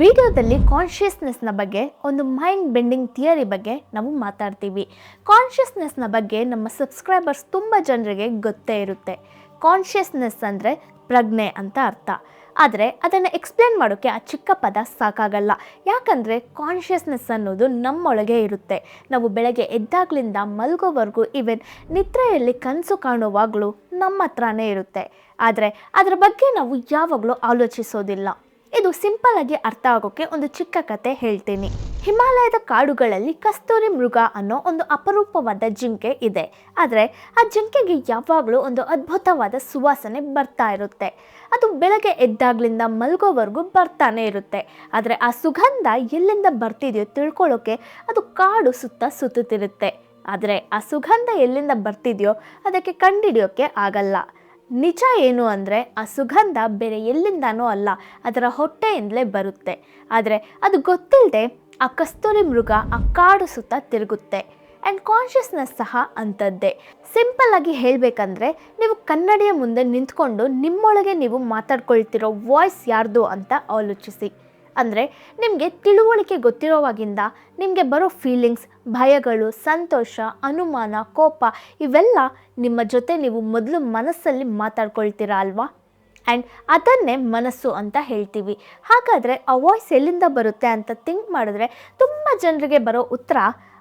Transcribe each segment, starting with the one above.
ವಿಡಿಯೋದಲ್ಲಿ ಕಾನ್ಷಿಯಸ್ನೆಸ್ನ ಬಗ್ಗೆ, ಒಂದು ಮೈಂಡ್ ಬೆಂಡಿಂಗ್ ಥಿಯರಿ ಬಗ್ಗೆ ನಾವು ಮಾತಾಡ್ತೀವಿ. ಕಾನ್ಷಿಯಸ್ನೆಸ್ನ ಬಗ್ಗೆ ನಮ್ಮ ಸಬ್ಸ್ಕ್ರೈಬರ್ಸ್ ತುಂಬ ಜನರಿಗೆ ಗೊತ್ತೇ ಇರುತ್ತೆ. ಕಾನ್ಷಿಯಸ್ನೆಸ್ ಅಂದರೆ ಪ್ರಜ್ಞೆ ಅಂತ ಅರ್ಥ. ಆದರೆ ಅದನ್ನು ಎಕ್ಸ್ಪ್ಲೇನ್ ಮಾಡೋಕ್ಕೆ ಆ ಚಿಕ್ಕ ಪದ ಸಾಕಾಗಲ್ಲ. ಯಾಕಂದರೆ ಕಾನ್ಷಿಯಸ್ನೆಸ್ ಅನ್ನೋದು ನಮ್ಮೊಳಗೆ ಇರುತ್ತೆ. ನಾವು ಬೆಳಗ್ಗೆ ಎದ್ದಾಗ್ಲಿಂದ ಮಲಗೋವರೆಗೂ ಈವನ್ ನಿದ್ರೆಯಲ್ಲಿ ಕನಸು ಕಾಣುವಾಗಲೂ ನಮ್ಮ ಹತ್ರನೇ ಇರುತ್ತೆ. ಆದರೆ ಅದರ ಬಗ್ಗೆ ನಾವು ಯಾವಾಗಲೂ ಆಲೋಚಿಸೋದಿಲ್ಲ. ಇದು ಸಿಂಪಲ್ ಆಗಿ ಅರ್ಥ ಆಗೋಕ್ಕೆ ಒಂದು ಚಿಕ್ಕ ಕತೆ ಹೇಳ್ತೀನಿ. ಹಿಮಾಲಯದ ಕಾಡುಗಳಲ್ಲಿ ಕಸ್ತೂರಿ ಮೃಗ ಅನ್ನೋ ಒಂದು ಅಪರೂಪವಾದ ಜಿಂಕೆ ಇದೆ. ಆದರೆ ಆ ಜಿಂಕೆಗೆ ಯಾವಾಗಲೂ ಒಂದು ಅದ್ಭುತವಾದ ಸುವಾಸನೆ ಬರ್ತಾ ಇರುತ್ತೆ. ಅದು ಬೆಳಗ್ಗೆ ಎದ್ದಾಗ್ಲಿಂದ ಮಲ್ಗೋವರೆಗೂ ಬರ್ತಾನೆ ಇರುತ್ತೆ. ಆದರೆ ಆ ಸುಗಂಧ ಎಲ್ಲಿಂದ ಬರ್ತಿದೆಯೋ ತಿಳ್ಕೊಳ್ಳೋಕೆ ಅದು ಕಾಡು ಸುತ್ತ ಸುತ್ತುತ್ತಿರುತ್ತೆ. ಆದರೆ ಆ ಸುಗಂಧ ಎಲ್ಲಿಂದ ಬರ್ತಿದೆಯೋ ಅದಕ್ಕೆ ಕಂಡಿಡಿಯೋಕ್ಕೆ ಆಗಲ್ಲ. ನಿಜ ಏನು ಅಂದರೆ ಆ ಸುಗಂಧ ಬೇರೆ ಎಲ್ಲಿಂದನೂ ಅಲ್ಲ, ಅದರ ಹೊಟ್ಟೆಯಿಂದಲೇ ಬರುತ್ತೆ. ಆದರೆ ಅದು ಗೊತ್ತಿಲ್ಲದೆ ಆ ಕಸ್ತೂರಿ ಮೃಗ ಆ ಕಾಡು ಸುತ್ತ ತಿರುಗುತ್ತೆ. ಆ್ಯಂಡ್ ಕಾನ್ಷಿಯಸ್ನೆಸ್ ಸಹ ಅಂಥದ್ದೇ. ಸಿಂಪಲ್ ಆಗಿ ಹೇಳಬೇಕಂದ್ರೆ ನೀವು ಕನ್ನಡಿಯ ಮುಂದೆ ನಿಂತ್ಕೊಂಡು ನಿಮ್ಮೊಳಗೆ ನೀವು ಮಾತಾಡ್ಕೊಳ್ತಿರೋ ವಾಯ್ಸ್ ಯಾರ್ದು ಅಂತ ಆಲೋಚಿಸಿ. ಅಂದರೆ ನಿಮಗೆ ತಿಳುವಳಿಕೆ ಗೊತ್ತಿರೋವಾಗಿಂದ ನಿಮಗೆ ಬರೋ ಫೀಲಿಂಗ್ಸ್ ಭಯಗಳು, ಸಂತೋಷ, ಅನುಮಾನ, ಕೋಪ, ಇವೆಲ್ಲ ನಿಮ್ಮ ಜೊತೆ ನೀವು ಮೊದಲು ಮನಸ್ಸಲ್ಲಿ ಮಾತಾಡ್ಕೊಳ್ತೀರಾ ಅಲ್ವಾ? ಆ್ಯಂಡ್ ಅದನ್ನೇ ಮನಸ್ಸು ಅಂತ ಹೇಳ್ತೀವಿ. ಹಾಗಾದರೆ ಆ ವಾಯ್ಸ್ ಎಲ್ಲಿಂದ ಬರುತ್ತೆ ಅಂತ ಥಿಂಕ್ ಮಾಡಿದ್ರೆ ತುಂಬ ಜನರಿಗೆ ಬರೋ ಉತ್ತರ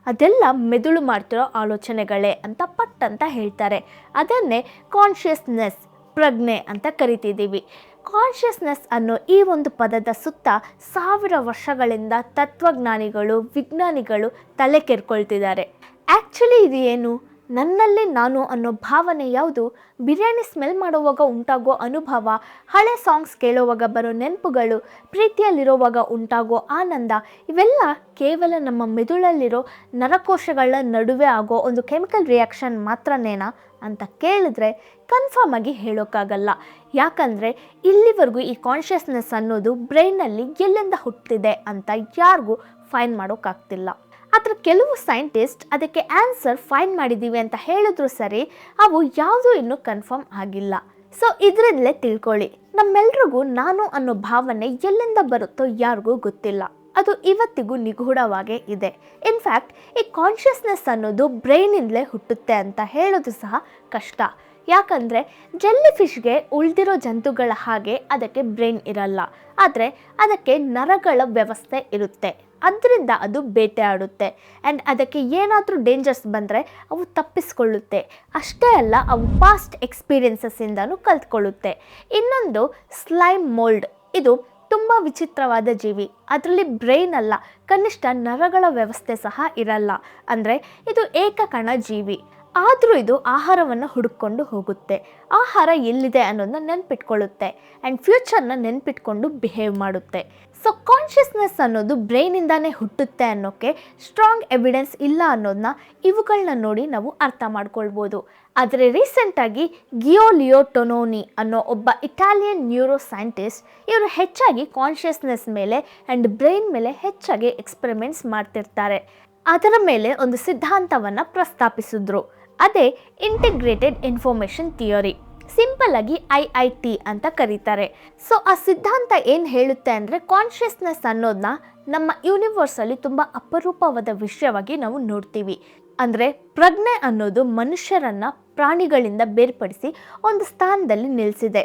ಅದೆಲ್ಲ ಮೆದುಳು ಮಾಡ್ತಿರೋ ಆಲೋಚನೆಗಳೇ ಅಂತ ಪಟ್ ಅಂತ ಹೇಳ್ತಾರೆ. ಅದನ್ನೇ ಕಾನ್ಷಿಯಸ್ನೆಸ್ ಪ್ರಜ್ಞೆ ಅಂತ ಕರಿತಿದ್ದೀವಿ. ಕಾನ್ಷಿಯಸ್ನೆಸ್ ಅನ್ನೋ ಈ ಒಂದು ಪದದ ಸುತ್ತ ಸಾವಿರ ವರ್ಷಗಳಿಂದ ತತ್ವಜ್ಞಾನಿಗಳು, ವಿಜ್ಞಾನಿಗಳು ತಲೆ ಕೆರ್ಕೊಳ್ತಿದ್ದಾರೆ. ಆ್ಯಕ್ಚುಲಿ ಇದು ಏನು? ನನ್ನಲ್ಲಿ ನಾನು ಅನ್ನೋ ಭಾವನೆ ಯಾವುದು? ಬಿರಿಯಾನಿ ಸ್ಮೆಲ್ ಮಾಡುವಾಗ ಉಂಟಾಗೋ ಅನುಭವ, ಹಳೆ ಸಾಂಗ್ಸ್ ಕೇಳುವಾಗ ಬರೋ ನೆನಪುಗಳು, ಪ್ರೀತಿಯಲ್ಲಿರೋವಾಗ ಉಂಟಾಗೋ ಆನಂದ, ಇವೆಲ್ಲ ಕೇವಲ ನಮ್ಮ ಮೆದುಳಲ್ಲಿರೋ ನರಕೋಶಗಳ ನಡುವೆ ಆಗೋ ಒಂದು ಕೆಮಿಕಲ್ ರಿಯಾಕ್ಷನ್ ಮಾತ್ರನೇನಾ ಅಂತ ಕೇಳಿದ್ರೆ ಕನ್ಫರ್ಮ್ ಆಗಿ ಹೇಳೋಕ್ಕಾಗಲ್ಲ. ಯಾಕಂದರೆ ಇಲ್ಲಿವರೆಗೂ ಈ ಕಾನ್ಷಿಯಸ್ನೆಸ್ ಅನ್ನೋದು ಬ್ರೈನಲ್ಲಿ ಎಲ್ಲಿಂದ ಹುಟ್ಟಿದೆ ಅಂತ ಯಾರಿಗೂ ಫೈನ್ ಮಾಡೋಕ್ಕಾಗ್ತಿಲ್ಲ. ಆದರೆ ಕೆಲವು ಸೈಂಟಿಸ್ಟ್ ಅದಕ್ಕೆ ಆನ್ಸರ್ ಫೈನ್ ಮಾಡಿದ್ದೀವಿ ಅಂತ ಹೇಳಿದ್ರು ಸರಿ, ಅವು ಯಾವುದೂ ಇನ್ನೂ ಕನ್ಫರ್ಮ್ ಆಗಿಲ್ಲ. ಸೊ ಇದರಿಂದಲೇ ತಿಳ್ಕೊಳ್ಳಿ. ನಮ್ಮೆಲ್ರಿಗೂ ನಾನು ಅನ್ನೋ ಭಾವನೆ ಎಲ್ಲಿಂದ ಬರುತ್ತೋ ಯಾರಿಗೂ ಗೊತ್ತಿಲ್ಲ. ಅದು ಇವತ್ತಿಗೂ ನಿಗೂಢವಾಗೇ ಇದೆ. ಇನ್ಫ್ಯಾಕ್ಟ್ ಈ ಕಾನ್ಷಿಯಸ್ನೆಸ್ ಅನ್ನೋದು ಬ್ರೈನಿಂದಲೇ ಹುಟ್ಟುತ್ತೆ ಅಂತ ಹೇಳೋದು ಸಹ ಕಷ್ಟ. ಯಾಕಂದರೆ ಜೆಲ್ಲಿ ಫಿಶ್ಗೆ ಉಳಿದಿರೋ ಜಂತುಗಳ ಹಾಗೆ ಅದಕ್ಕೆ ಬ್ರೈನ್ ಇರಲ್ಲ. ಆದರೆ ಅದಕ್ಕೆ ನರಗಳ ವ್ಯವಸ್ಥೆ ಇರುತ್ತೆ. ಅದರಿಂದ ಅದು ಬೇಟೆ ಆಡುತ್ತೆ. ಆ್ಯಂಡ್ ಅದಕ್ಕೆ ಏನಾದರೂ ಡೇಂಜರ್ಸ್ ಬಂದರೆ ಅವು ತಪ್ಪಿಸ್ಕೊಳ್ಳುತ್ತೆ. ಅಷ್ಟೇ ಅಲ್ಲ, ಅವು ಪಾಸ್ಟ್ ಎಕ್ಸ್ಪೀರಿಯನ್ಸಸ್ಸಿಂದನೂ ಕಲ್ತ್ಕೊಳ್ಳುತ್ತೆ. ಇನ್ನೊಂದು ಸ್ಲೈಮ್ ಮೋಲ್ಡ್ ಇದು ತುಂಬ ವಿಚಿತ್ರವಾದ ಜೀವಿ. ಅದರಲ್ಲಿ ಬ್ರೈನ್ ಅಲ್ಲ, ಕನಿಷ್ಠ ನರಗಳ ವ್ಯವಸ್ಥೆ ಸಹ ಇರಲ್ಲ. ಅಂದರೆ ಇದು ಏಕಕಣ ಜೀವಿ. ಆದರೂ ಇದು ಆಹಾರವನ್ನು ಹುಡುಕೊಂಡು ಹೋಗುತ್ತೆ. ಆಹಾರ ಎಲ್ಲಿದೆ ಅನ್ನೋದನ್ನ ನೆನ್ಪಿಟ್ಕೊಳ್ಳುತ್ತೆ ಆ್ಯಂಡ್ ಫ್ಯೂಚರ್ನ ನೆನ್ಪಿಟ್ಕೊಂಡು ಬಿಹೇವ್ ಮಾಡುತ್ತೆ. ಸೊ ಕಾನ್ಷಿಯಸ್ನೆಸ್ ಅನ್ನೋದು ಬ್ರೈನಿಂದಾನೇ ಹುಟ್ಟುತ್ತೆ ಅನ್ನೋಕ್ಕೆ ಸ್ಟ್ರಾಂಗ್ ಎವಿಡೆನ್ಸ್ ಇಲ್ಲ ಅನ್ನೋದನ್ನ ಇವುಗಳನ್ನ ನೋಡಿ ನಾವು ಅರ್ಥ ಮಾಡ್ಕೊಳ್ಬೋದು. ಆದರೆ ರೀಸೆಂಟಾಗಿ ಗಿಯೋಲಿಯೋ ಟೊನೋನಿ ಅನ್ನೋ ಒಬ್ಬ ಇಟಾಲಿಯನ್ ನ್ಯೂರೋ ಸೈಂಟಿಸ್ಟ್ ಇವರು ಹೆಚ್ಚಾಗಿ ಕಾನ್ಷಿಯಸ್ನೆಸ್ ಮೇಲೆ ಆ್ಯಂಡ್ ಬ್ರೈನ್ ಮೇಲೆ ಹೆಚ್ಚಾಗಿ ಎಕ್ಸ್ಪೆರಿಮೆಂಟ್ಸ್ ಮಾಡ್ತಿರ್ತಾರೆ. ಅದರ ಮೇಲೆ ಒಂದು ಸಿದ್ಧಾಂತವನ್ನು ಪ್ರಸ್ತಾಪಿಸಿದ್ರು. ಅದೇ ಇಂಟಿಗ್ರೇಟೆಡ್ ಇನ್ಫಾರ್ಮೇಷನ್ ಥಿಯರಿ ಸಿಂಪಲ್ ಆಗಿ ಐ ಐ ಟಿ ಅಂತ ಕರೀತಾರೆ. ಸೊ ಆ ಸಿದ್ಧಾಂತ ಏನು ಹೇಳುತ್ತೆ ಅಂದರೆ ಕಾನ್ಷಿಯಸ್ನೆಸ್ ಅನ್ನೋದನ್ನ ನಮ್ಮ ಯೂನಿವರ್ಸಲ್ಲಿ ತುಂಬ ಅಪರೂಪವಾದ ವಿಷಯವಾಗಿ ನಾವು ನೋಡ್ತೀವಿ. ಅಂದರೆ ಪ್ರಜ್ಞೆ ಅನ್ನೋದು ಮನುಷ್ಯರನ್ನು ಪ್ರಾಣಿಗಳಿಂದ ಬೇರ್ಪಡಿಸಿ ಒಂದು ಸ್ಥಾನದಲ್ಲಿ ನಿಲ್ಲಿಸಿದೆ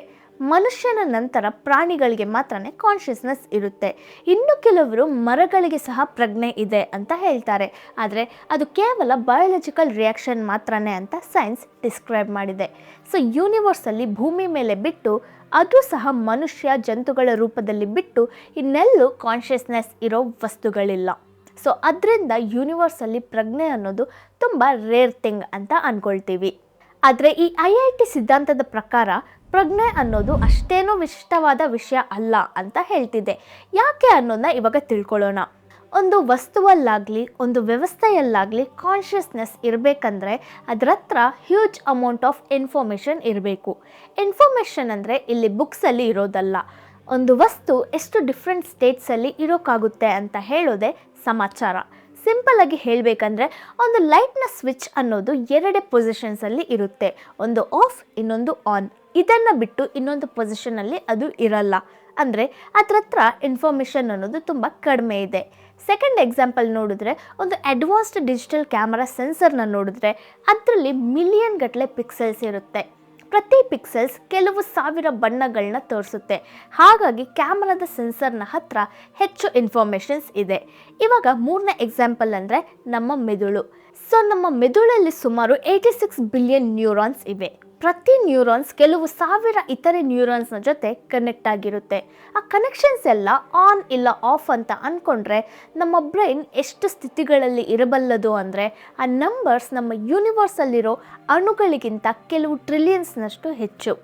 ಮನುಷ್ಯನ ನಂತರ ಪ್ರಾಣಿಗಳಿಗೆ ಮಾತ್ರ ಕಾನ್ಷಿಯಸ್ನೆಸ್ ಇರುತ್ತೆ. ಇನ್ನು ಕೆಲವರು ಮರಗಳಿಗೆ ಸಹ ಪ್ರಜ್ಞೆ ಇದೆ ಅಂತ ಹೇಳ್ತಾರೆ. ಆದರೆ ಅದು ಕೇವಲ ಬಯೋಲಜಿಕಲ್ ರಿಯಾಕ್ಷನ್ ಮಾತ್ರನೇ ಅಂತ ಸೈನ್ಸ್ ಡಿಸ್ಕ್ರೈಬ್ ಮಾಡಿದೆ. ಸೊ ಯೂನಿವರ್ಸಲ್ಲಿ ಭೂಮಿ ಮೇಲೆ ಬಿಟ್ಟು ಅದು ಸಹ ಮನುಷ್ಯ ಜಂತುಗಳ ರೂಪದಲ್ಲಿ ಬಿಟ್ಟು ಇನ್ನೆಲ್ಲೂ ಕಾನ್ಷಿಯಸ್ನೆಸ್ ಇರೋ ವಸ್ತುಗಳಿಲ್ಲ. ಸೊ ಅದರಿಂದ ಯೂನಿವರ್ಸಲ್ಲಿ ಪ್ರಜ್ಞೆ ಅನ್ನೋದು ತುಂಬ ರೇರ್ ಥಿಂಗ್ ಅಂತ ಅಂದ್ಕೊಳ್ತೀವಿ ಆದರೆ ಈ ಐ ಐ ಟಿ ಸಿದ್ಧಾಂತದ ಪ್ರಕಾರ ಪ್ರಜ್ಞೆ ಅನ್ನೋದು ಅಷ್ಟೇನೂ ವಿಶಿಷ್ಟವಾದ ವಿಷಯ ಅಲ್ಲ ಅಂತ ಹೇಳ್ತಿದೆ ಯಾಕೆ ಅನ್ನೋದನ್ನ ಇವಾಗ ತಿಳ್ಕೊಳ್ಳೋಣ. ಒಂದು ವಸ್ತುವಲ್ಲಾಗಲಿ, ಒಂದು ವ್ಯವಸ್ಥೆಯಲ್ಲಾಗಲಿ ಕಾನ್ಷಿಯಸ್ನೆಸ್ ಇರಬೇಕಂದ್ರೆ ಅದರ ಹತ್ರ ಹ್ಯೂಜ್ ಅಮೌಂಟ್ ಆಫ್ ಇನ್ಫಾರ್ಮೇಷನ್ ಇರಬೇಕು. ಇನ್ಫಾರ್ಮೇಷನ್ ಅಂದರೆ ಇಲ್ಲಿ ಬುಕ್ಸಲ್ಲಿ ಇರೋದಲ್ಲ. ಒಂದು ವಸ್ತು ಎಷ್ಟು ಡಿಫ್ರೆಂಟ್ ಸ್ಟೇಟ್ಸಲ್ಲಿ ಇರೋಕ್ಕಾಗುತ್ತೆ ಅಂತ ಹೇಳೋದೇ ಸಮಾಚಾರ. ಸಿಂಪಲ್ ಆಗಿ ಹೇಳಬೇಕಂದ್ರೆ ಒಂದು ಲೈಟ್ನ ಸ್ವಿಚ್ ಅನ್ನೋದು ಎರಡೇ ಪೊಸಿಷನ್ಸಲ್ಲಿ ಇರುತ್ತೆ. ಒಂದು ಆಫ್ ಇನ್ನೊಂದು ಆನ್ ಇದನ್ನು ಬಿಟ್ಟು ಇನ್ನೊಂದು ಪೊಸಿಷನಲ್ಲಿ ಅದು ಇರಲ್ಲ. ಅಂದರೆ ಅದ್ರ ಹತ್ರ ಇನ್ಫಾರ್ಮೇಷನ್ ಅನ್ನೋದು ತುಂಬ ಕಡಿಮೆ ಇದೆ. ಸೆಕೆಂಡ್ ಎಕ್ಸಾಂಪಲ್ ನೋಡಿದ್ರೆ, ಒಂದು ಅಡ್ವಾನ್ಸ್ಡ್ ಡಿಜಿಟಲ್ ಕ್ಯಾಮರಾ ಸೆನ್ಸರ್ನ ನೋಡಿದ್ರೆ, ಅದರಲ್ಲಿ ಮಿಲಿಯನ್ ಗಟ್ಟಲೆ ಪಿಕ್ಸೆಲ್ಸ್ ಇರುತ್ತೆ. ಪ್ರತಿ ಪಿಕ್ಸೆಲ್ಸ್ ಕೆಲವು ಸಾವಿರ ಬಣ್ಣಗಳನ್ನ ತೋರಿಸುತ್ತೆ. ಹಾಗಾಗಿ ಕ್ಯಾಮರಾದ ಸೆನ್ಸರ್ನ ಹತ್ರ ಹೆಚ್ಚು ಇನ್ಫಾರ್ಮೇಷನ್ಸ್ ಇದೆ. ಇವಾಗ ಮೂರನೇ ಎಕ್ಸಾಂಪಲ್ ಅಂದರೆ ನಮ್ಮ ಮೆದುಳು. ಸೊ ನಮ್ಮ ಮೆದುಳಲ್ಲಿ ಸುಮಾರು ಏಯ್ಟಿ ಸಿಕ್ಸ್ ಬಿಲಿಯನ್ ನ್ಯೂರಾನ್ಸ್ ಇವೆ. ಪ್ರತಿ ನ್ಯೂರಾನ್ಸ್ ಕೆಲವು ಸಾವಿರ ಇತರೆ ನ್ಯೂರಾನ್ಸ್ನ ಜೊತೆ ಕನೆಕ್ಟ್ ಆಗಿರುತ್ತೆ. ಆ ಕನೆಕ್ಷನ್ಸ್ ಎಲ್ಲ ಆನ್ ಇಲ್ಲ ಆಫ್ ಅಂತ ಅಂದ್ಕೊಂಡ್ರೆ ನಮ್ಮ ಬ್ರೈನ್ ಎಷ್ಟು ಸ್ಥಿತಿಗಳಲ್ಲಿ ಇರಬಲ್ಲದು ಅಂದರೆ ಆ ನಂಬರ್ಸ್ ನಮ್ಮ ಯೂನಿವರ್ಸಲ್ಲಿರೋ ಅಣುಗಳಿಗಿಂತ ಕೆಲವು ಟ್ರಿಲಿಯನ್ಸ್ನಷ್ಟು ಹೆಚ್ಚು.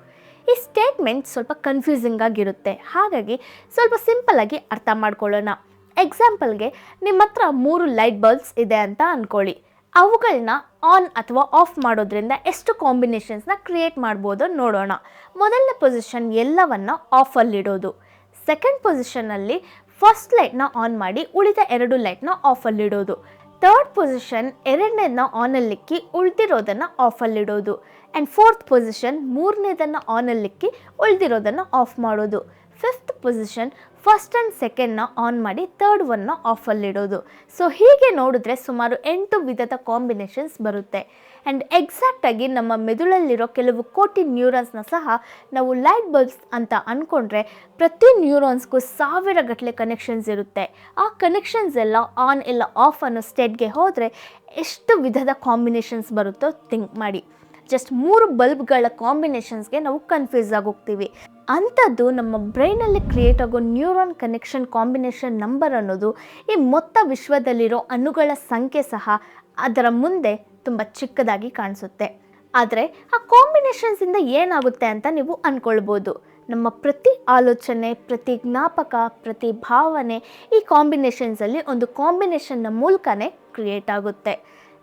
ಈ ಸ್ಟೇಟ್ಮೆಂಟ್ ಸ್ವಲ್ಪ ಕನ್ಫ್ಯೂಸಿಂಗ್ ಆಗಿರುತ್ತೆ. ಹಾಗಾಗಿ ಸ್ವಲ್ಪ ಸಿಂಪಲ್ಲಾಗಿ ಅರ್ಥ ಮಾಡ್ಕೊಳ್ಳೋಣ. ಎಕ್ಸಾಂಪಲ್ಗೆ ನಿಮ್ಮ ಹತ್ರ ಮೂರು ಲೈಟ್ ಬಲ್ಬ್ಸ್ ಇದೆ ಅಂತ ಅಂದ್ಕೊಳ್ಳಿ ಅವುಗಳನ್ನ ಆನ್ ಅಥವಾ ಆಫ್ ಮಾಡೋದ್ರಿಂದ ಎಷ್ಟು ಕಾಂಬಿನೇಷನ್ಸ್ನ ಕ್ರಿಯೇಟ್ ಮಾಡ್ಬೋದು ನೋಡೋಣ. ಮೊದಲನೇ ಪೊಸಿಷನ್ ಎಲ್ಲವನ್ನ ಆಫಲ್ಲಿಡೋದು ಸೆಕೆಂಡ್ ಪೊಸಿಷನಲ್ಲಿ ಫಸ್ಟ್ ಲೈಟ್ನ ಆನ್ ಮಾಡಿ ಉಳಿದ ಎರಡು ಲೈಟ್ನ ಆಫಲ್ಲಿಡೋದು ಥರ್ಡ್ ಪೊಸಿಷನ್ ಎರಡನೇದನ್ನ ಆನಲ್ಲಿಕ್ಕಿ ಉಳಿದಿರೋದನ್ನು ಆಫಲ್ಲಿಡೋದು ಆ್ಯಂಡ್ ಫೋರ್ತ್ ಪೊಸಿಷನ್ ಮೂರನೇದನ್ನು ಆನಲ್ಲಿಕ್ಕಿ ಉಳಿದಿರೋದನ್ನು ಆಫ್ ಮಾಡೋದು. ಫಿಫ್ತ್ ಪೊಸಿಷನ್ ಫಸ್ಟ್ ಆ್ಯಂಡ್ ಸೆಕೆಂಡ್ನ ಆನ್ ಮಾಡಿ ತರ್ಡ್ ಒನ್ನ ಆಫಲ್ಲಿಡೋದು ಸೊ ಹೀಗೆ ನೋಡಿದ್ರೆ ಸುಮಾರು ಎಂಟು ವಿಧದ ಕಾಂಬಿನೇಷನ್ಸ್ ಬರುತ್ತೆ. ಆ್ಯಂಡ್ ಎಕ್ಸಾಕ್ಟಾಗಿ ನಮ್ಮ ಮೆದುಳಲ್ಲಿರೋ ಕೆಲವು ಕೋಟಿ ನ್ಯೂರಾನ್ಸ್ನ ಸಹ ನಾವು ಲೈಟ್ ಬಲ್ಬ್ಸ್ ಅಂತ ಅಂದ್ಕೊಂಡ್ರೆ ಪ್ರತಿ ನ್ಯೂರಾನ್ಸ್ಗೂ ಸಾವಿರ ಗಟ್ಟಲೆ ಕನೆಕ್ಷನ್ಸ್ ಇರುತ್ತೆ. ಆ ಕನೆಕ್ಷನ್ಸ್ ಎಲ್ಲ ಆನ್ ಇಲ್ಲ ಆಫ್ ಅನ್ನೋ ಸ್ಟೇಟ್ಗೆ ಹೋದರೆ ಎಷ್ಟು ವಿಧದ ಕಾಂಬಿನೇಷನ್ಸ್ ಬರುತ್ತೋ ಥಿಂಕ್ ಮಾಡಿ. ಜಸ್ಟ್ ಮೂರು ಬಲ್ಬ್ಗಳ ಕಾಂಬಿನೇಷನ್ಸ್ಗೆ ನಾವು ಕನ್ಫ್ಯೂಸ್ ಆಗೋಗ್ತೀವಿ. ಅಂಥದ್ದು ನಮ್ಮ ಬ್ರೈನಲ್ಲಿ ಕ್ರಿಯೇಟ್ ಆಗೋ ನ್ಯೂರಾನ್ ಕನೆಕ್ಷನ್ ಕಾಂಬಿನೇಷನ್ ನಂಬರ್ ಅನ್ನೋದು ಈ ಮೊತ್ತ ವಿಶ್ವದಲ್ಲಿರೋ ಅಣುಗಳ ಸಂಖ್ಯೆ ಸಹ ಅದರ ಮುಂದೆ ತುಂಬ ಚಿಕ್ಕದಾಗಿ ಕಾಣಿಸುತ್ತೆ. ಆದರೆ ಆ ಕಾಂಬಿನೇಷನ್ಸಿಂದ ಏನಾಗುತ್ತೆ ಅಂತ ನೀವು ಅಂದ್ಕೊಳ್ಬೋದು ನಮ್ಮ ಪ್ರತಿ ಆಲೋಚನೆ, ಪ್ರತಿ ಜ್ಞಾಪಕ, ಪ್ರತಿ ಭಾವನೆ ಈ ಕಾಂಬಿನೇಷನ್ಸಲ್ಲಿ ಒಂದು ಕಾಂಬಿನೇಷನ್ನ ಮೂಲಕನೇ ಕ್ರಿಯೇಟ್ ಆಗುತ್ತೆ.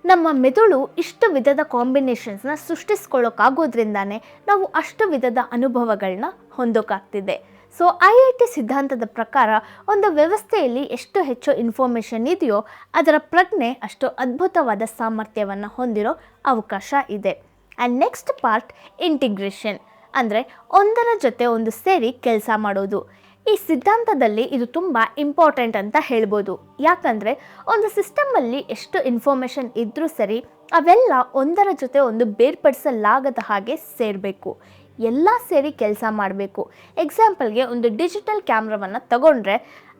ನಮ್ಮ ಮೆದುಳು ಇಷ್ಟು ವಿಧದ ಕಾಂಬಿನೇಷನ್ಸ್ನ ಸೃಷ್ಟಿಸ್ಕೊಳ್ಳೋಕ್ಕಾಗೋದ್ರಿಂದಾನೇ ನಾವು ಅಷ್ಟು ವಿಧದ ಅನುಭವಗಳನ್ನ ಹೊಂದೋಕ್ಕಾಗ್ತಿದೆ ಸೊ ಐ ಐ ಟಿ ಸಿದ್ಧಾಂತದ ಪ್ರಕಾರ ಒಂದು ವ್ಯವಸ್ಥೆಯಲ್ಲಿ ಎಷ್ಟು ಹೆಚ್ಚು ಇನ್ಫಾರ್ಮೇಷನ್ ಇದೆಯೋ ಅದರ ಪ್ರಜ್ಞೆ ಅಷ್ಟು ಅದ್ಭುತವಾದ ಸಾಮರ್ಥ್ಯವನ್ನು ಹೊಂದಿರೋ ಅವಕಾಶ ಇದೆ. ಆ್ಯಂಡ್ ನೆಕ್ಸ್ಟ್ ಪಾರ್ಟ್ ಇಂಟಿಗ್ರೇಷನ್ ಅಂದರೆ ಒಂದರ ಜೊತೆ ಒಂದು ಸೇರಿ ಕೆಲಸ ಮಾಡೋದು. ಈ ಸಿದ್ಧಾಂತದಲ್ಲಿ ಇದು ತುಂಬ ಇಂಪಾರ್ಟೆಂಟ್ ಅಂತ ಹೇಳ್ಬೋದು. ಯಾಕಂದರೆ ಒಂದು ಸಿಸ್ಟಮಲ್ಲಿ ಎಷ್ಟು ಇನ್ಫಾರ್ಮೇಷನ್ ಇದ್ದರೂ ಸರಿ, ಅವೆಲ್ಲ ಒಂದರ ಜೊತೆ ಒಂದು ಬೇರ್ಪಡಿಸಲಾಗದ ಹಾಗೆ ಸೇರಬೇಕು. ಎಲ್ಲ ಸೇರಿ ಕೆಲಸ ಮಾಡಬೇಕು. ಎಕ್ಸಾಂಪಲ್ಗೆ ಒಂದು ಡಿಜಿಟಲ್ ಕ್ಯಾಮ್ರಾವನ್ನು ತಗೊಂಡ್ರೆ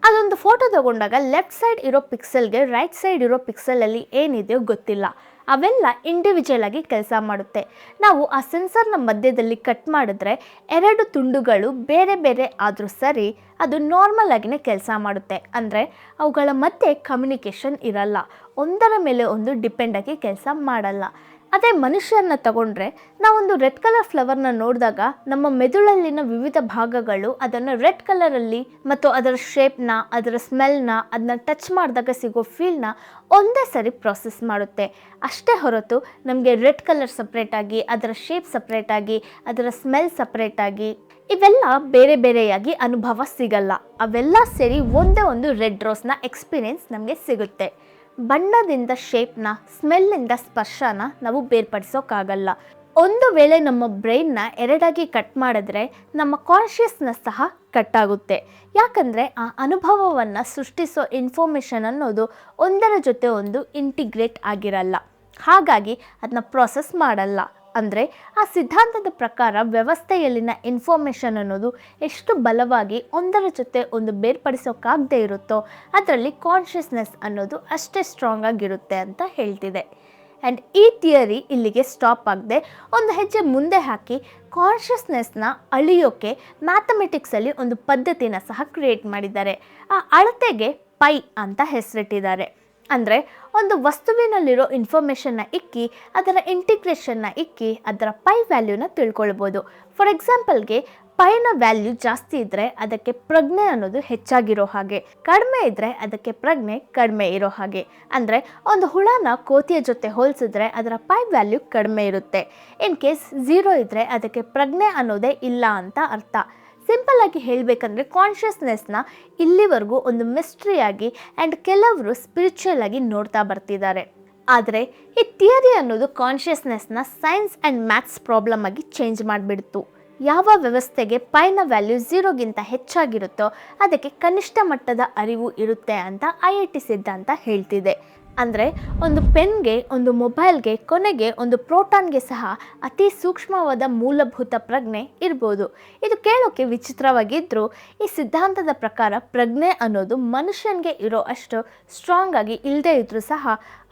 ಅದೊಂದು ಫೋಟೋ ತಗೊಂಡಾಗ ಲೆಫ್ಟ್ ಸೈಡ್ ಇರೋ ಪಿಕ್ಸೆಲ್ಗೆ ರೈಟ್ ಸೈಡ್ ಇರೋ ಪಿಕ್ಸೆಲಲ್ಲಿ ಏನಿದೆಯೋ ಗೊತ್ತಿಲ್ಲ. ಅವೆಲ್ಲ ಇಂಡಿವಿಜುವಲ್ ಆಗಿ ಕೆಲಸ ಮಾಡುತ್ತೆ. ನಾವು ಆ ಸೆನ್ಸರ್ನ ಮಧ್ಯದಲ್ಲಿ ಕಟ್ ಮಾಡಿದ್ರೆ ಎರಡು ತುಂಡುಗಳು ಬೇರೆ ಬೇರೆ ಆದರೂ ಸರಿ ಅದು ನಾರ್ಮಲ್ ಆಗಿನೇ ಕೆಲಸ ಮಾಡುತ್ತೆ. ಅಂದರೆ ಅವುಗಳ ಮಧ್ಯೆ ಕಮ್ಯುನಿಕೇಷನ್ ಇರಲ್ಲ. ಒಂದರ ಮೇಲೆ ಒಂದು ಡಿಪೆಂಡ್ ಆಗಿ ಕೆಲಸ ಮಾಡಲ್ಲ. ಅದೇ ಮನುಷ್ಯರನ್ನ ತಗೊಂಡ್ರೆ ನಾವೊಂದು ರೆಡ್ ಕಲರ್ ಫ್ಲವರ್ನ ನೋಡಿದಾಗ ನಮ್ಮ ಮೆದುಳಲ್ಲಿನ ವಿವಿಧ ಭಾಗಗಳು ಅದನ್ನು ರೆಡ್ ಕಲರಲ್ಲಿ ಮತ್ತು ಅದರ ಶೇಪ್ನ, ಅದರ ಸ್ಮೆಲ್ನ, ಅದನ್ನ ಟಚ್ ಮಾಡಿದಾಗ ಸಿಗೋ ಫೀಲ್ನ ಒಂದೇ ಸರಿ ಪ್ರಾಸೆಸ್ ಮಾಡುತ್ತೆ. ಅಷ್ಟೇ ಹೊರತು ನಮಗೆ ರೆಡ್ ಕಲರ್ ಸಪ್ರೇಟಾಗಿ ಅದರ ಶೇಪ್ ಸಪ್ರೇಟಾಗಿ ಅದರ ಸ್ಮೆಲ್ ಸಪ್ರೇಟಾಗಿ ಇವೆಲ್ಲ ಬೇರೆ ಬೇರೆಯಾಗಿ ಅನುಭವ ಸಿಗಲ್ಲ. ಅವೆಲ್ಲ ಸೇರಿ ಒಂದೇ ಒಂದು ರೆಡ್ ರೋಸ್ನ ಎಕ್ಸ್ಪೀರಿಯೆನ್ಸ್ ನಮಗೆ ಸಿಗುತ್ತೆ. ಬಣ್ಣದಿಂದ ಶೇಪ್ನ ಸ್ಮೆಲ್ಲಿಂದ ಸ್ಪರ್ಶನ ನಾವು ಬೇರ್ಪಡಿಸೋಕ್ಕಾಗಲ್ಲ ಒಂದು ವೇಳೆ ನಮ್ಮ ಬ್ರೈನ್ನ ಎರಡಾಗಿ ಕಟ್ ಮಾಡಿದ್ರೆ ನಮ್ಮ ಕಾನ್ಷಿಯಸ್ನೆಸ್ ಸಹ ಕಟ್ ಆಗುತ್ತೆ. ಯಾಕಂದರೆ ಆ ಅನುಭವವನ್ನು ಸೃಷ್ಟಿಸೋ ಇನ್ಫಾರ್ಮೇಷನ್ ಅನ್ನೋದು ಒಂದರ ಜೊತೆ ಒಂದು ಇಂಟಿಗ್ರೇಟ್ ಆಗಿರಲ್ಲ. ಹಾಗಾಗಿ ಅದನ್ನ ಪ್ರಾಸೆಸ್ ಮಾಡಲ್ಲ. ಅಂದರೆ ಆ ಸಿದ್ಧಾಂತದ ಪ್ರಕಾರ ವ್ಯವಸ್ಥೆಯಲ್ಲಿನ ಇನ್ಫಾರ್ಮೇಷನ್ ಅನ್ನೋದು ಎಷ್ಟು ಬಲವಾಗಿ ಒಂದರ ಜೊತೆ ಒಂದು ಬೇರ್ಪಡಿಸೋಕ್ಕಾಗದೇ ಇರುತ್ತೋ ಅದರಲ್ಲಿ ಕಾನ್ಷಿಯಸ್ನೆಸ್ ಅನ್ನೋದು ಅಷ್ಟೇ ಸ್ಟ್ರಾಂಗ್ ಆಗಿರುತ್ತೆ ಅಂತ ಹೇಳ್ತಿದೆ. ಆ್ಯಂಡ್ ಈ ಥಿಯರಿ ಇಲ್ಲಿಗೆ ಸ್ಟಾಪ್ ಆಗದೆ ಒಂದು ಹೆಜ್ಜೆ ಮುಂದೆ ಹಾಕಿ ಕಾನ್ಷಿಯಸ್ನೆಸ್ನ ಅಳಿಯೋಕೆ ಮ್ಯಾಥಮೆಟಿಕ್ಸಲ್ಲಿ ಒಂದು ಪದ್ಧತಿನ ಸಹ ಕ್ರಿಯೇಟ್ ಮಾಡಿದ್ದಾರೆ. ಆ ಅಳತೆಗೆ ಪೈ ಅಂತ ಹೆಸರಿಟ್ಟಿದ್ದಾರೆ. ಅಂದರೆ ಒಂದು ವಸ್ತುವಿನಲ್ಲಿರೋ ಇನ್ಫಾರ್ಮೇಷನ್ನ ಇಕ್ಕಿ, ಅದರ ಇಂಟಿಗ್ರೇಷನ್ನ ಇಕ್ಕಿ, ಅದರ ಪೈ ವ್ಯಾಲ್ಯೂನ ತಿಳ್ಕೊಳ್ಬೋದು. ಫಾರ್ ಎಕ್ಸಾಂಪಲ್ಗೆ ಪೈನ ವ್ಯಾಲ್ಯೂ ಜಾಸ್ತಿ ಇದ್ದರೆ ಅದಕ್ಕೆ ಪ್ರಜ್ಞೆ ಅನ್ನೋದು ಹೆಚ್ಚಾಗಿರೋ ಹಾಗೆ. ಕಡಿಮೆ ಇದ್ದರೆ ಅದಕ್ಕೆ ಪ್ರಜ್ಞೆ ಕಡಿಮೆ ಇರೋ ಹಾಗೆ. ಅಂದರೆ ಒಂದು ಹುಳನ ಕೋತಿಯ ಜೊತೆ ಹೋಲಿಸಿದ್ರೆ ಅದರ ಪೈ ವ್ಯಾಲ್ಯೂ ಕಡಿಮೆ ಇರುತ್ತೆ. ಇನ್ ಕೇಸ್ ಝೀರೋ ಇದ್ದರೆ ಅದಕ್ಕೆ ಪ್ರಜ್ಞೆ ಅನ್ನೋದೇ ಇಲ್ಲ ಅಂತ ಅರ್ಥ. ಸಿಂಪಲ್ ಆಗಿ ಹೇಳಬೇಕಂದ್ರೆ ಕಾನ್ಷಿಯಸ್ನೆಸ್ನ ಇಲ್ಲಿವರೆಗೂ ಒಂದು ಮಿಸ್ಟ್ರಿಯಾಗಿ ಆ್ಯಂಡ್ ಕೆಲವರು ಸ್ಪಿರಿಚುವಲ್ ಆಗಿ ನೋಡ್ತಾ ಬರ್ತಿದ್ದಾರೆ. ಆದರೆ ಈ ಥಿಯರಿ ಅನ್ನೋದು ಕಾನ್ಷಿಯಸ್ನೆಸ್ನ ಸೈನ್ಸ್ ಆ್ಯಂಡ್ ಮ್ಯಾಥ್ಸ್ ಪ್ರಾಬ್ಲಮ್ ಆಗಿ ಚೇಂಜ್ ಮಾಡಿಬಿಡ್ತು. ಯಾವ ವ್ಯವಸ್ಥೆಗೆ ಪೈನ ವ್ಯಾಲ್ಯೂ ಝೀರೋಗಿಂತ ಹೆಚ್ಚಾಗಿರುತ್ತೋ ಅದಕ್ಕೆ ಕನಿಷ್ಠ ಮಟ್ಟದ ಅರಿವು ಇರುತ್ತೆ ಅಂತ ಐ ಐ ಟಿ ಸಿದ್ಧಾಂತ ಹೇಳ್ತಿದೆ. ಅಂದರೆ ಒಂದು ಪೆನ್ಗೆ, ಒಂದು ಮೊಬೈಲ್ಗೆ, ಕೊನೆಗೆ ಒಂದು ಪ್ರೋಟಾನ್ಗೆ ಸಹ ಅತಿ ಸೂಕ್ಷ್ಮವಾದ ಮೂಲಭೂತ ಪ್ರಜ್ಞೆ ಇರ್ಬೋದು. ಇದು ಕೇಳೋಕ್ಕೆ ವಿಚಿತ್ರವಾಗಿದ್ದರೂ ಈ ಸಿದ್ಧಾಂತದ ಪ್ರಕಾರ ಪ್ರಜ್ಞೆ ಅನ್ನೋದು ಮನುಷ್ಯನಿಗೆ ಇರೋ ಅಷ್ಟು ಸ್ಟ್ರಾಂಗ್ ಆಗಿ ಇಲ್ಲದೇ ಇದ್ದರೂ ಸಹ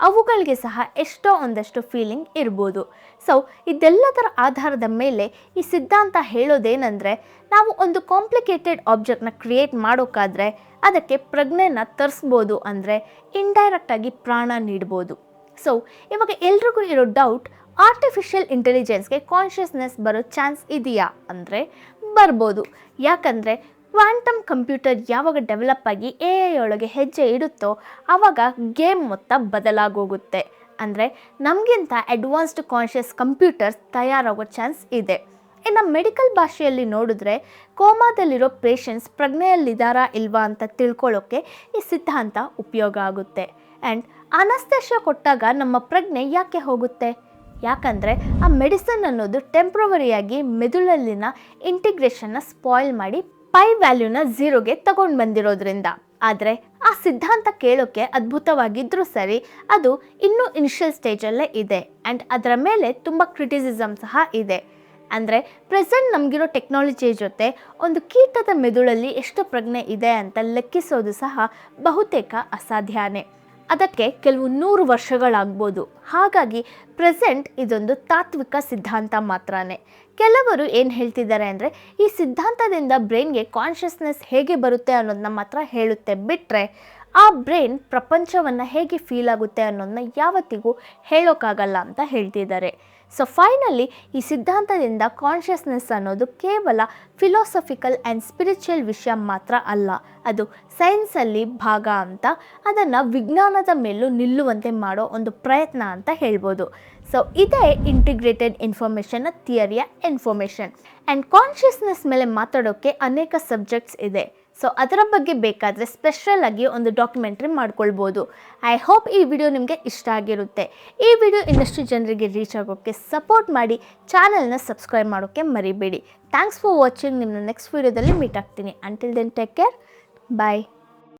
ಅವುಗಳಿಗೆ ಸಹ ಎಷ್ಟೋ ಒಂದಷ್ಟು ಫೀಲಿಂಗ್ ಇರ್ಬೋದು. ಸೊ ಇದೆಲ್ಲದರ ಆಧಾರದ ಮೇಲೆ ಈ ಸಿದ್ಧಾಂತ ಹೇಳೋದೇನೆಂದರೆ, ನಾವು ಒಂದು ಕಾಂಪ್ಲಿಕೇಟೆಡ್ ಆಬ್ಜೆಕ್ಟ್ನ ಕ್ರಿಯೇಟ್ ಮಾಡೋಕ್ಕಾದರೆ ಅದಕ್ಕೆ ಪ್ರಜ್ಞೆನ ತರಿಸ್ಬೋದು ಅಂದರೆ ಇಂಡೈರೆಕ್ಟಾಗಿ ಪ್ರಾಣ ನೀಡ್ಬೋದು. ಸೊ ಇವಾಗ ಎಲ್ರಿಗೂ ಇರೋ ಡೌಟ್ ಆರ್ಟಿಫಿಷಿಯಲ್ ಇಂಟೆಲಿಜೆನ್ಸ್ಗೆ ಕಾನ್ಷಿಯಸ್ನೆಸ್ ಬರೋ ಚಾನ್ಸ್ ಇದೆಯಾ ಅಂದರೆ ಬರ್ಬೋದು. ಯಾಕಂದರೆ ಕ್ವಾಂಟಮ್ ಕಂಪ್ಯೂಟರ್ ಯಾವಾಗ ಡೆವಲಪ್ ಆಗಿ ಎ ಐ ಒಳಗೆ ಹೆಜ್ಜೆ ಇಡುತ್ತೋ ಆವಾಗ ಗೇಮ್ ಮೊತ್ತ ಬದಲಾಗೋಗುತ್ತೆ. ಅಂದರೆ ನಮಗಿಂತ ಅಡ್ವಾನ್ಸ್ಡ್ ಕಾನ್ಷಿಯಸ್ ಕಂಪ್ಯೂಟರ್ಸ್ ತಯಾರಾಗೋ ಚಾನ್ಸ್ ಇದೆ. ಇನ್ನು ಮೆಡಿಕಲ್ ಭಾಷೆಯಲ್ಲಿ ನೋಡಿದ್ರೆ ಕೋಮಾದಲ್ಲಿರೋ ಪೇಷಂಟ್ಸ್ ಪ್ರಜ್ಞೆಯಲ್ಲಿದ್ದಾರಾ ಇಲ್ವಾ ಅಂತ ತಿಳ್ಕೊಳ್ಳೋಕ್ಕೆ ಈ ಸಿದ್ಧಾಂತ ಉಪಯೋಗ ಆಗುತ್ತೆ. ಆ್ಯಂಡ್ ಅನಸ್ತೇಶ ಕೊಟ್ಟಾಗ ನಮ್ಮ ಪ್ರಜ್ಞೆ ಯಾಕೆ ಹೋಗುತ್ತೆ? ಯಾಕಂದರೆ ಆ ಮೆಡಿಸನ್ ಅನ್ನೋದು ಟೆಂಪ್ರವರಿಯಾಗಿ ಮೆದುಳಲ್ಲಿನ ಇಂಟಿಗ್ರೇಷನ್ನ ಸ್ಪಾಯ್ಲ್ ಮಾಡಿ ಪೈ ವ್ಯಾಲ್ಯೂನ ಝೀರೋಗೆ ತಗೊಂಡು ಬಂದಿರೋದ್ರಿಂದ. ಆದರೆ ಆ ಸಿದ್ಧಾಂತ ಕೇಳೋಕ್ಕೆ ಅದ್ಭುತವಾಗಿದ್ದರೂ ಸರಿ, ಅದು ಇನ್ನೂ ಇನಿಷಿಯಲ್ ಸ್ಟೇಜಲ್ಲೇ ಇದೆ ಆ್ಯಂಡ್ ಅದರ ಮೇಲೆ ತುಂಬ ಕ್ರಿಟಿಸಿಸಮ್ ಸಹ ಇದೆ. ಅಂದರೆ ಪ್ರೆಸೆಂಟ್ ನಮಗಿರೋ ಟೆಕ್ನಾಲಜಿ ಜೊತೆ ಒಂದು ಕೀಟದ ಮೆದುಳಲ್ಲಿ ಎಷ್ಟು ಪ್ರಜ್ಞೆ ಇದೆ ಅಂತ ಲೆಕ್ಕಿಸೋದು ಸಹ ಬಹುತೇಕ ಅಸಾಧ್ಯನೇ. ಅದಕ್ಕೆ ಕೆಲವು ನೂರು ವರ್ಷಗಳಾಗ್ಬೋದು. ಹಾಗಾಗಿ ಪ್ರೆಸೆಂಟ್ ಇದೊಂದು ತಾತ್ವಿಕ ಸಿದ್ಧಾಂತ ಮಾತ್ರನೇ. ಕೆಲವರು ಏನು ಹೇಳ್ತಿದ್ದಾರೆ ಅಂದರೆ, ಈ ಸಿದ್ಧಾಂತದಿಂದ ಬ್ರೈನ್ಗೆ ಕಾನ್ಷಿಯಸ್ನೆಸ್ ಹೇಗೆ ಬರುತ್ತೆ ಅನ್ನೋದನ್ನ ಮಾತ್ರ ಹೇಳುತ್ತೆ ಬಿಟ್ಟರೆ ಆ ಬ್ರೈನ್ ಪ್ರಪಂಚವನ್ನು ಹೇಗೆ ಫೀಲ್ ಆಗುತ್ತೆ ಅನ್ನೋದನ್ನ ಯಾವತ್ತಿಗೂ ಹೇಳೋಕ್ಕಾಗಲ್ಲ ಅಂತ ಹೇಳ್ತಿದ್ದಾರೆ. ಸೊ ಫೈನಲಿ ಈ ಸಿದ್ಧಾಂತದಿಂದ ಕಾನ್ಷಿಯಸ್ನೆಸ್ ಅನ್ನೋದು ಕೇವಲ ಫಿಲಾಸಫಿಕಲ್ ಆ್ಯಂಡ್ ಸ್ಪಿರಿಚುವಲ್ ವಿಷಯ ಮಾತ್ರ ಅಲ್ಲ. ಅದು ಸೈನ್ಸಲ್ಲಿ ಭಾಗ ಅಂತ ಅದನ್ನು ವಿಜ್ಞಾನದ ಮೇಲೂ ನಿಲ್ಲುವಂತೆ ಮಾಡೋ ಒಂದು ಪ್ರಯತ್ನ ಅಂತ ಹೇಳ್ಬೋದು. ಸೊ ಇದೇ ಇಂಟಿಗ್ರೇಟೆಡ್ ಇನ್ಫಾರ್ಮೇಷನ್ನ ಥಿಯರಿಯ ಇನ್ಫಾರ್ಮೇಷನ್ ಆ್ಯಂಡ್ ಕಾನ್ಷಿಯಸ್ನೆಸ್ ಮೇಲೆ ಮಾತಾಡೋಕ್ಕೆ ಅನೇಕ ಸಬ್ಜೆಕ್ಟ್ಸ್ ಇದೆ. ಸೊ ಅದರ ಬಗ್ಗೆ ಬೇಕಾದರೆ ಸ್ಪೆಷಲ್ ಆಗಿ ಒಂದು ಡಾಕ್ಯುಮೆಂಟ್ರಿ ಮಾಡ್ಕೊಳ್ಬೋದು. ಐ ಹೋಪ್ ಈ ವಿಡಿಯೋ ನಿಮಗೆ ಇಷ್ಟ ಆಗಿರುತ್ತೆ. ಈ ವಿಡಿಯೋ ಇನ್ನಷ್ಟು ಜನರಿಗೆ ರೀಚ್ ಆಗೋಕ್ಕೆ ಸಪೋರ್ಟ್ ಮಾಡಿ ಚಾನಲ್ನ ಸಬ್ಸ್ಕ್ರೈಬ್ ಮಾಡೋಕ್ಕೆ ಮರಿಬೇಡಿ. ಥ್ಯಾಂಕ್ಸ್ ಫಾರ್ ವಾಚಿಂಗ್ ನಿಮ್ಮನ್ನ ನೆಕ್ಸ್ಟ್ ವಿಡಿಯೋದಲ್ಲಿ ಮೀಟ್ ಆಗ್ತೀನಿ. Until then take care bye